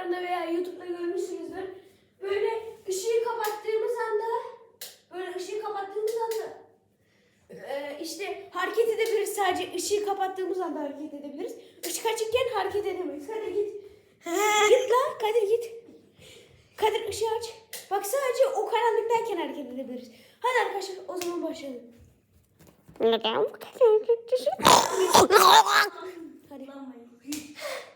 Instagram'da veya YouTube'da görmüşsünüzdür. Böyle ışığı kapattığımız anda böyle ışığı kapattığımız anda e, işte hareket edebiliriz sadece ışığı kapattığımız anda hareket edebiliriz. Işık açıkken hareket edemeyiz. Kadir git. git lan Kadir git. Kadir ışığı aç. Bak sadece o karanlıktayken hareket edebiliriz. Hadi arkadaşlar o zaman başlayalım. Neden bu kadar? Hadi.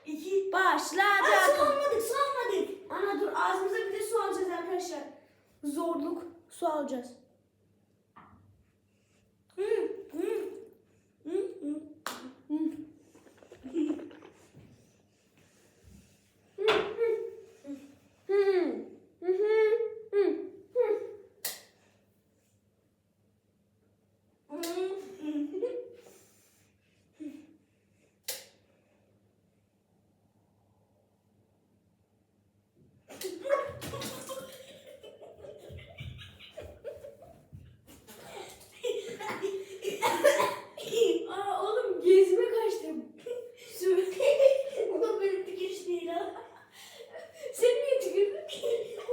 İki. Başladı. Su almadık, su almadık. Ana dur ağzımıza bir de su alacağız arkadaşlar. Zorluk su alacağız. Hmm. Hı hı. Hı. Hı. Aa oğlum gezme kaçtım. Su. O da benim tükürüş değil ha. Sen niye tükürdün?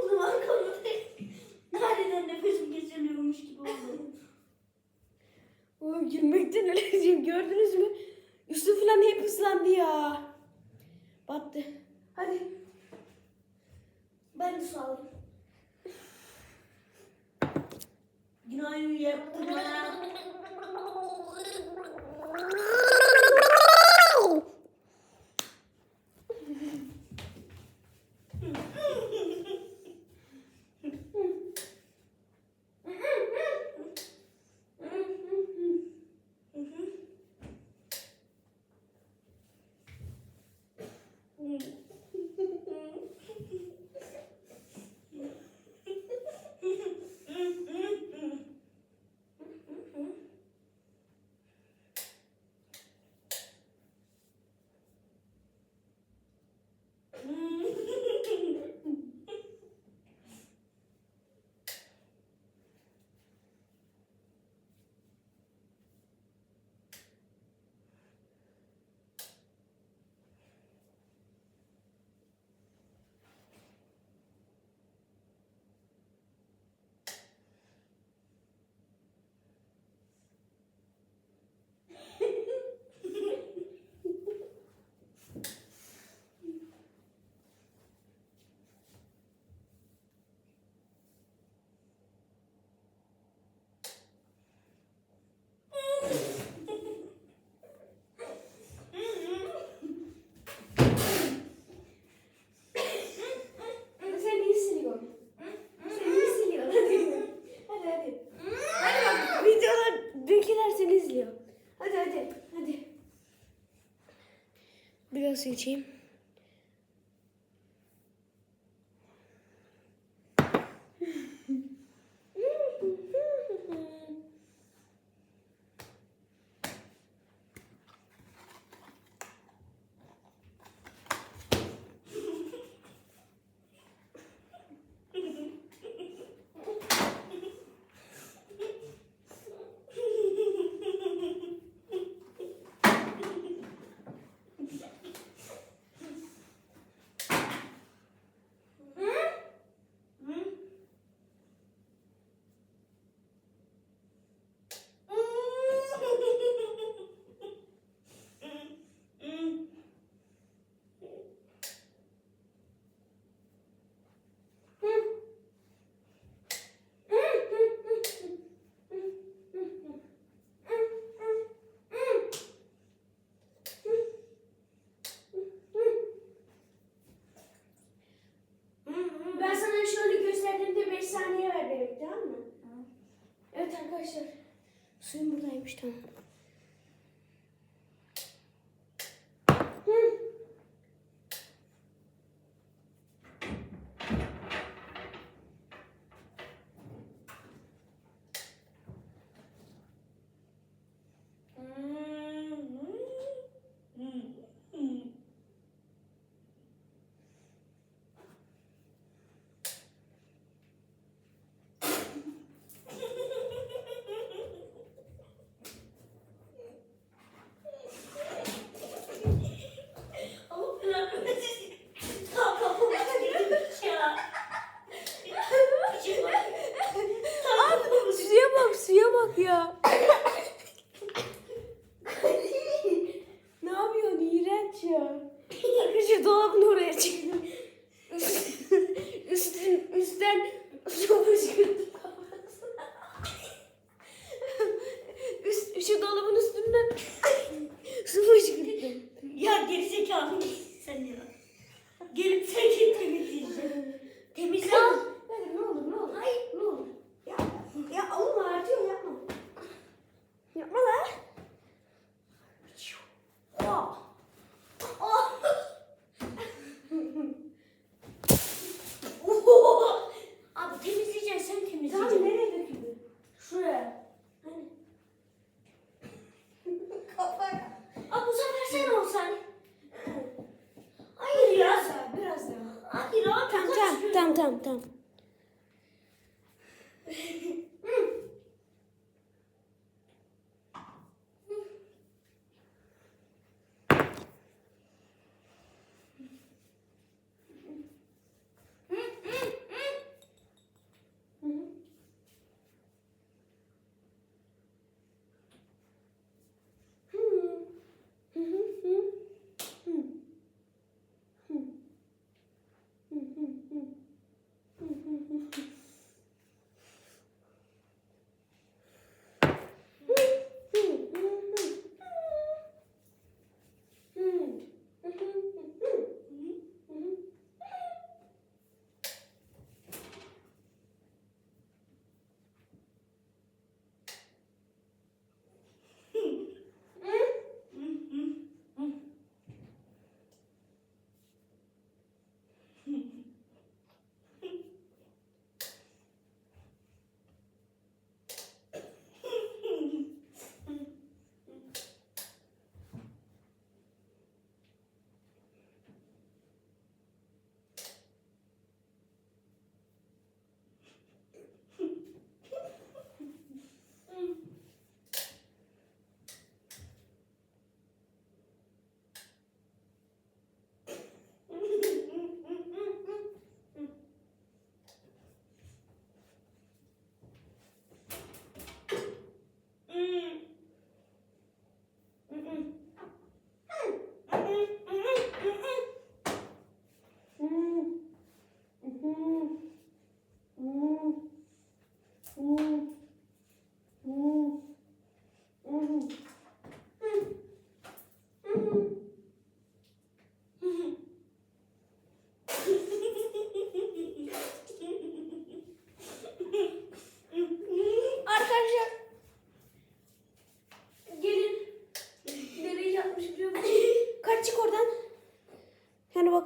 O zaman kalmadı. Nereden nefesim kesiliyormuş gibi oldu. Oğlum gülmekten öleceğim gördünüz mü? Üstü falan hep ıslandı ya. Battı. Hadi. Ben de su. Günaydın yaptım ha. Sen iyi siliyorsun. Sen iyi siliyorsun. Hadi. Hadi hadi. Hadi bak videolardakiler seni izliyor. Hadi hadi. Hadi. Biraz su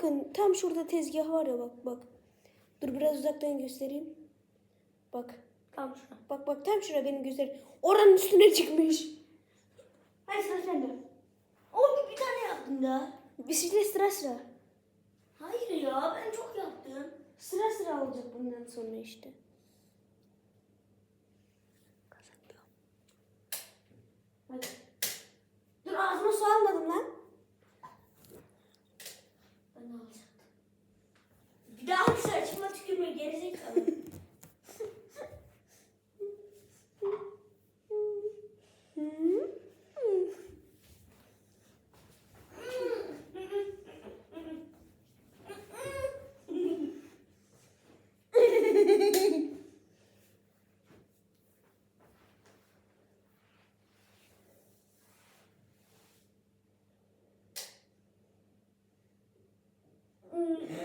bakın tam şurada tezgah var ya bak bak. Dur biraz uzaktan göstereyim. Bak. Tamam şuna. Bak bak tam şurada benim göster. Oranın üstüne çıkmış. Hayır sıra sende. Oğlum bir tane yaptın da. Bisiklet sıra sıra. Hayır ya ben çok yaptım. Sıra sıra olacak bundan sonra işte. Hadi. Dur ağzıma su almadım lan. Ben de alacaktım. Bir daha bir saçıma tükürme gerizekalı. Hı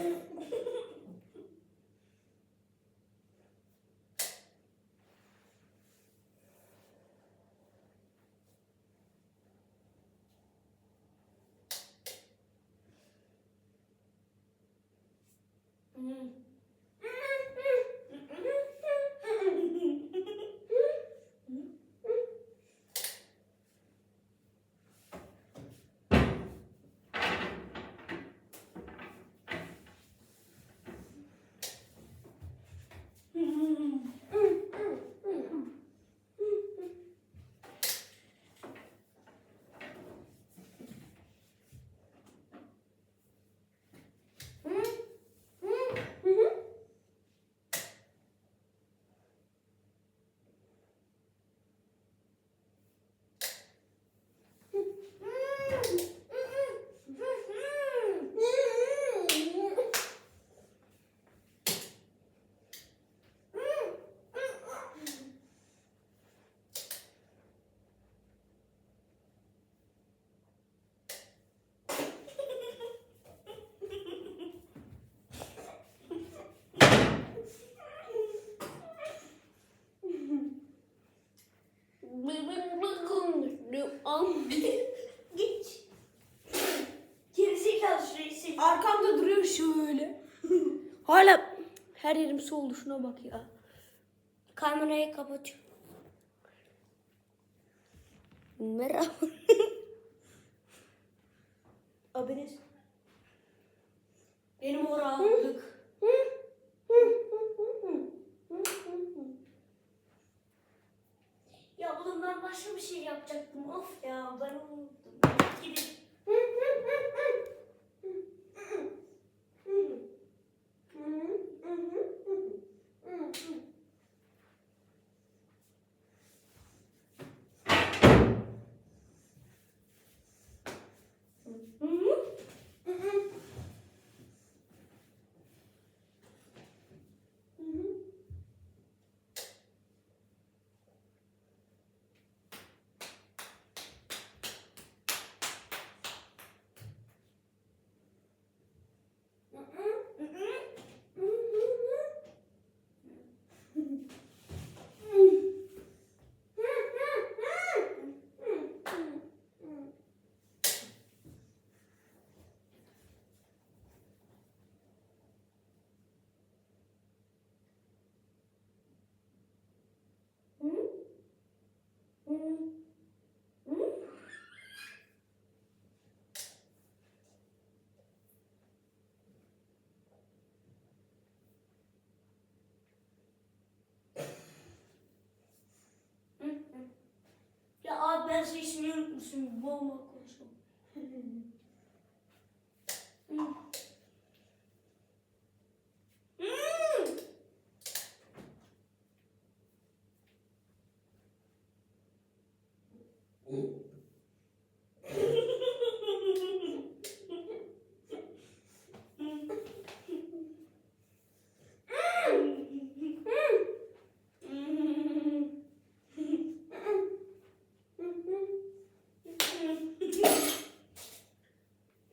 hı. Hala her yerim su oldu şuna bak ya. Kamerayı kapat. Merhaba. Abiniz. Benim o rahatlık. Ya oğlum ben başka bir şey yapacaktım. Of ya ben unuttum. Gidin. Ben su içmeyi unutmuşum. Boğma konuşuyorum.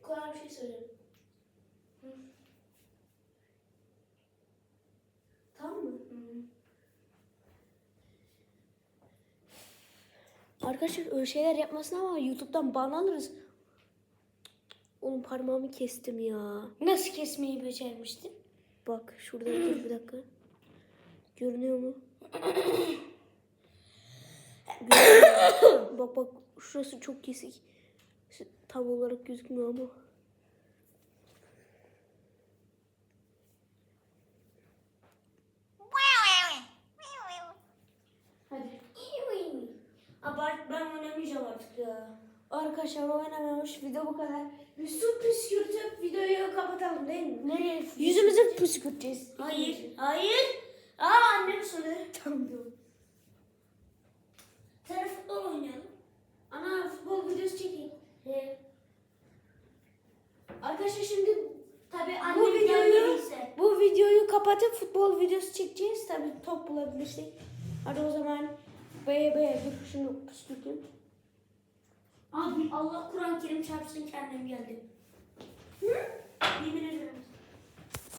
Kolay bir şey söyleyeyim. Tamam mı? Arkadaşlar öyle şeyler yapmasın ama YouTube'dan ban alırız. Oğlum parmağımı kestim ya. Nasıl kesmeyi becermiştin? Bak şurada dur bir dakika. Görünüyor mu? Görünüyor. bak bak şurası çok kesik. Tam olarak gözükmüyor ama. Hadi. Abart ben oynamayacağım artık ya. Arkadaşlar oynamamış video bu kadar. Su püskürtüp videoyu kapatalım değil mi? Nereye? Yüzümüzü püskürteceğiz. Hayır. Hayır. Aa annem söyledi. Tamam. Sen futbol oynayalım. Ana futbol videosu çekeyim. He. Arkadaşlar şimdi Tabii bu annem videoyu gelmediyse. bu videoyu kapatıp futbol videosu çekeceğiz. Tabii top bulabilirsek. Hadi o zaman baya baya dur şunu püskürteyim. Abi Allah Kur'an-ı Kerim çarpsın kendim geldim. Hı? Yemin ederim.